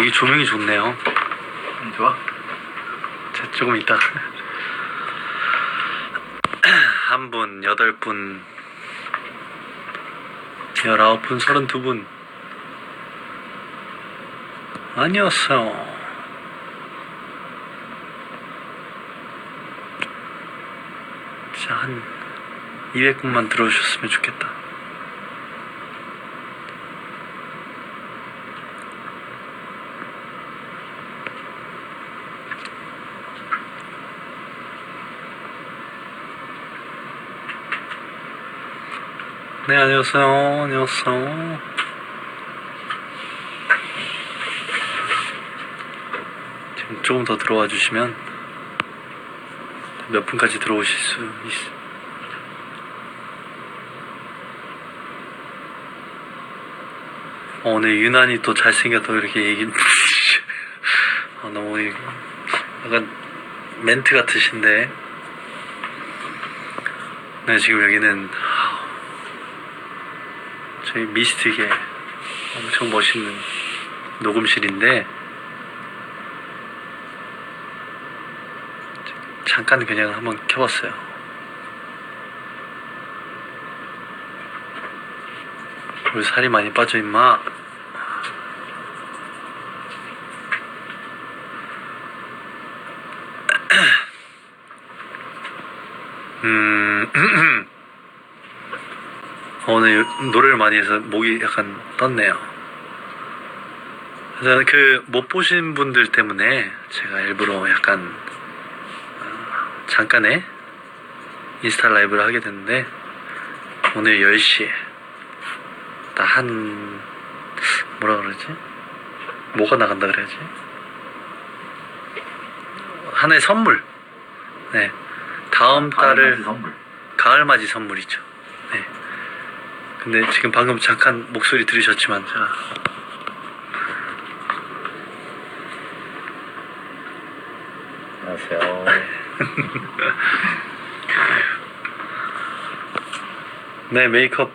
여기 조명이 좋네요. 음, 좋아? 자, 조금 이따. 한 분, 여덟 분, 열아홉 분, 서른두 분. 안녕하세요. 자, 한 200분만 들어오셨으면 좋겠다. 네, 안녕하세요. 안녕하세요. 지금 조금 더 들어와 주시면 몇 분까지 들어오실 수 있... 어, 오늘 유난히 또 잘생겼다고 이렇게 얘기 아, 너무 약간 멘트 같으신데 네 지금 여기는 저희 미스틱의 엄청 멋있는 녹음실인데 잠깐 그냥 한번 켜봤어요. 왜 살이 많이 빠져 임마? 음. 오늘 노래를 많이 해서 목이 약간 떴네요. 그래서 그못 보신 분들 때문에 제가 일부러 약간 어, 잠깐의 인스타 라이브를 하게 됐는데 오늘 10시에 나 한 뭐라 그러지? 뭐가 나간다 그래야지? 하나의 선물. 네. 다음 달을 가을맞이 선물. 가을맞이 선물이죠. 네. 근데 지금 방금 잠깐 목소리 들으셨지만 제가 안녕하세요. 네 메이크업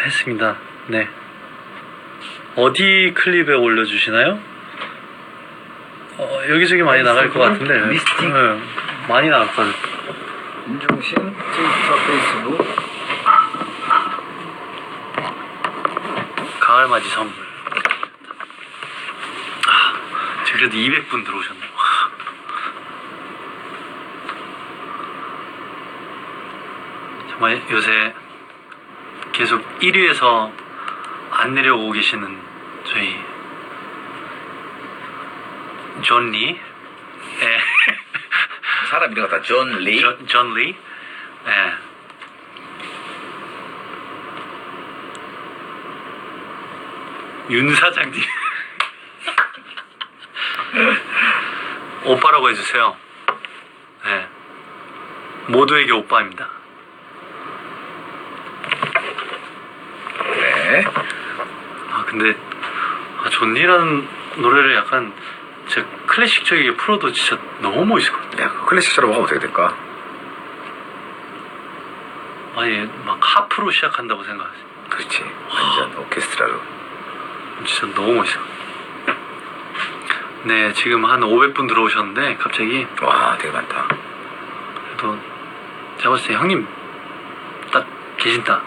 했습니다. 네. 어디 클립에 올려주시나요? 어, 여기저기 많이 나갈 것 같은데. 미스틱? 네, 많이 나갔거든요. 윤종신 트위터 페이스북 가을맞이 선물. 아, 지금 그래도 200분 들어오셨네요. 정말 요새 계속 1위에서 안 내려오고 계시는 저희 존 리. 예. 사람 이름 같다. 존 리. 존, 존 리. 예. 윤 사장님. 오빠라고 해주세요. 예. 모두에게 오빠입니다. 네. 아 근데 아, 존니라는 노래를 약간 제 클래식적이게 풀어도 진짜 너무 멋있거든요. 야, 그 클래식처럼 하면 어떻게 될까? 아니 막 하프로 시작한다고 생각하세요. 그렇지. 완전 오케스트라로. 진짜 너무 멋있어. 네, 지금 한 500분 들어오셨는데 갑자기 와, 되게 많다. 그래도 제가 봤을 때 형님 딱 계신다.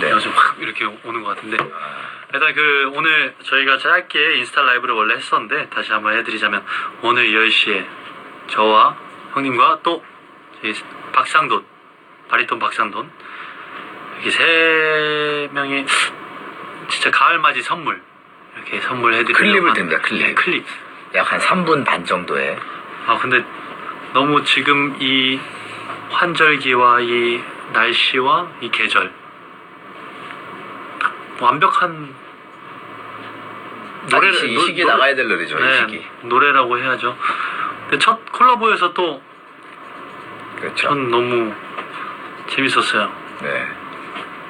네. 네. 좀확 이렇게 오는 것 같은데 아, 일단 그 오늘 저희가 짧게 인스타 라이브를 원래 했었는데 다시 한번 해드리자면 오늘 10시에 저와 형님과 또 저희 박상돈 바리톤 박상돈 이렇게 세 명이 진짜 가을맞이 선물 이렇게 선물해드리려고 클립을 듭니다, 클립. 네, 클립 약 한 3분 반 정도에 아 근데 너무 지금 이 환절기와 이 날씨와 이 계절 완벽한 노래 이 노- 시기에 노래- 나가야 될 노래죠, 이 네, 시기. 노래라고 해야죠. 근데 첫 콜라보에서 또 전 그렇죠. 너무 재밌었어요. 네.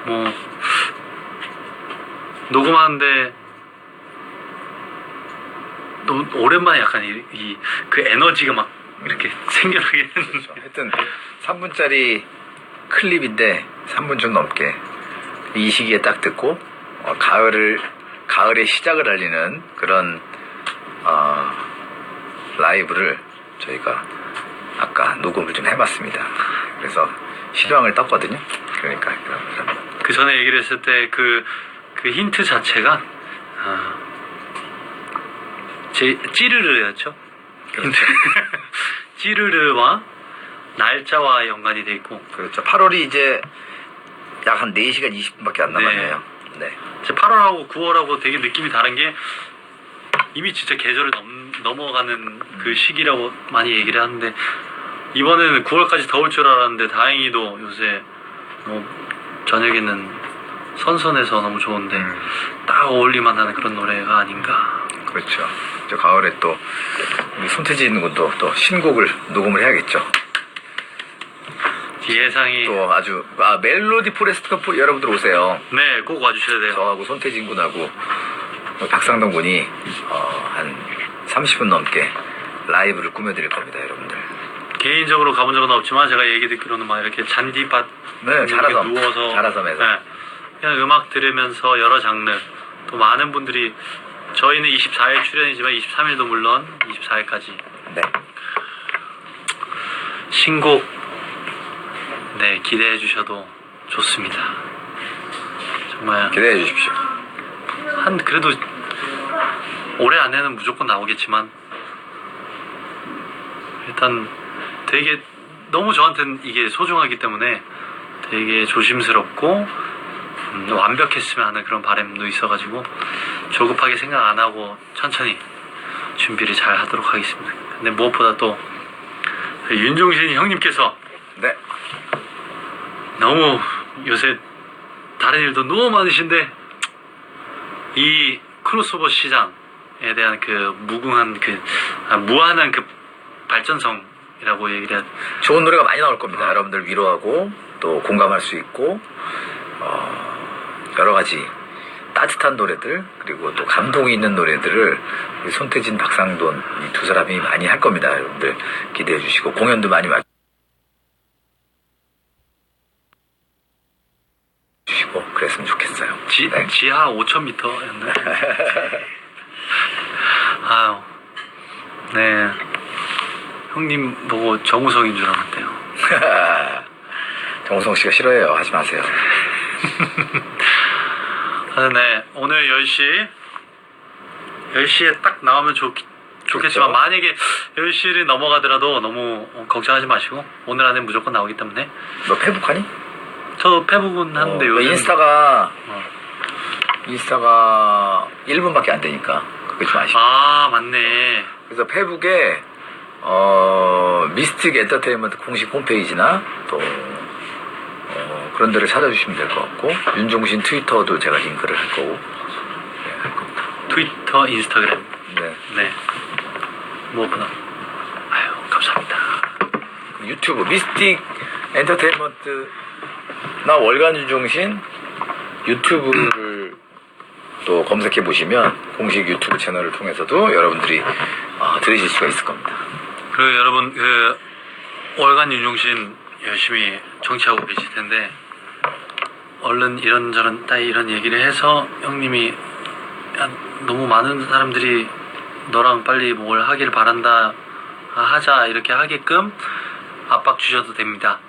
뭐 녹음하는데 너무 오랜만에 약간 이 그 에너지가 막 이렇게 생겨나게 그렇죠. 하여튼 3분짜리 클립인데 3분 좀 넘게 이 시기에 딱 듣고 어, 가을을 가을의 시작을 알리는 그런 라이브를 저희가 아까 녹음을 좀 해봤습니다. 그래서 실황을 떴거든요. 그러니까 그 전에 얘기를 했을 때 그 그 힌트 자체가 아, 제 찌르르였죠. 힌트 찌르르와 날짜와 연관이 돼 있고 그렇죠. 8월이 이제 약 한 4시간 20분밖에 안 남았네요. 네. 제 8월하고 9월하고 되게 느낌이 다른 게 이미 진짜 계절을 넘, 넘어가는 그 시기라고 많이 얘기를 하는데 이번에는 9월까지 더울 줄 알았는데 다행히도 요새 뭐 저녁에는 선선해서 너무 좋은데 음, 딱 어울릴만 하는 그런 노래가 아닌가 그렇죠. 저 가을에 또 우리 손태진 군도 또 신곡을 녹음을 해야겠죠. 예상이 또 아주 아 멜로디 포레스트 커플 여러분들 오세요. 네 꼭 와주셔야 돼요 저하고 손태진 군하고 박상동 군이 어, 한 30분 넘게 라이브를 꾸며드릴 겁니다, 여러분들. 개인적으로 가본 적은 없지만 제가 얘기 듣기로는 막 이렇게 잔디밭 네, 자라섬. 누워서 자라섬에서. 네, 그냥 음악 들으면서 여러 장르 또 많은 분들이 저희는 24일 출연이지만 23일도 물론 24일까지 네. 신곡 네 기대해 주셔도 좋습니다. 정말 기대해 주십시오. 한 그래도 올해 안에는 무조건 나오겠지만 일단 되게 너무 저한테는 이게 소중하기 때문에 되게 조심스럽고 음, 완벽했으면 하는 그런 바람도 있어가지고 조급하게 생각 안 하고 천천히 준비를 잘 하도록 하겠습니다. 근데 무엇보다 또 윤종신 형님께서 네. 너무 요새 다른 일도 너무 많으신데 이 크로스오버 시장에 대한 그 무궁한 그 아, 무한한 그 발전성이라고 얘기를 해야 좋은 노래가 많이 나올 겁니다. 여러분들 위로하고 또 공감할 수 있고 가지 따뜻한 노래들 그리고 또 감동이 있는 노래들을 우리 손태진, 박상돈 이 두 사람이 많이 할 겁니다. 여러분들 기대해 주시고 공연도 많이 와 주시고 그랬으면 좋겠어요. 지, 네. 지하 5,000m였나요? 아유, 네. 형님 보고 정우성인 줄 알았대요. 정우성 씨가 싫어해요. 하지 마세요. 아, 네. 오늘 10시, 10시에 딱 나오면 좋, 좋겠지만, 그렇죠. 만약에 10시를 넘어가더라도 너무 어, 걱정하지 마시고, 오늘 안에 무조건 나오기 때문에, 너 페북 하니? 저 페북은 하는데 어, 요즘. 인스타가 어. 인스타가 1분밖에 안 되니까 그게 좀 아쉽고 아, 맞네. 그래서 페북에 어, 미스틱 엔터테인먼트 공식 홈페이지나 또 어, 그런 데를 찾아주시면 될 것 같고 윤종신 트위터도 제가 링크를 할 거고 네, 할 겁니다. 트위터, 인스타그램. 네. 네. 무엇보다. 아유, 감사합니다. 유튜브 미스틱 엔터테인먼트 나 월간 윤종신 유튜브를 또 검색해 보시면 공식 유튜브 채널을 통해서도 여러분들이 어, 들으실 수가 있을 겁니다. 그리고 여러분 그 월간 윤종신 열심히 정치하고 계실 텐데 얼른 이런저런 따 이런 얘기를 해서 형님이 야, 너무 많은 사람들이 너랑 빨리 뭘 하길 바란다 아, 하자 이렇게 하게끔 압박 주셔도 됩니다.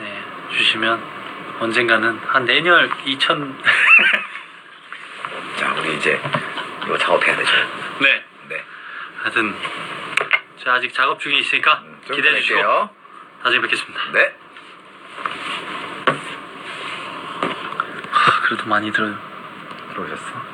네 주시면 언젠가는 한 내년 2000 자, 우리 이제 이거 작업해야 되죠. 네 네. 하여튼 제가 아직 작업 중에 있으니까 음, 좀 기대해 주시고. 나중에 뵙겠습니다. 네. 하, 그래도 많이 들어요. 들어오셨어?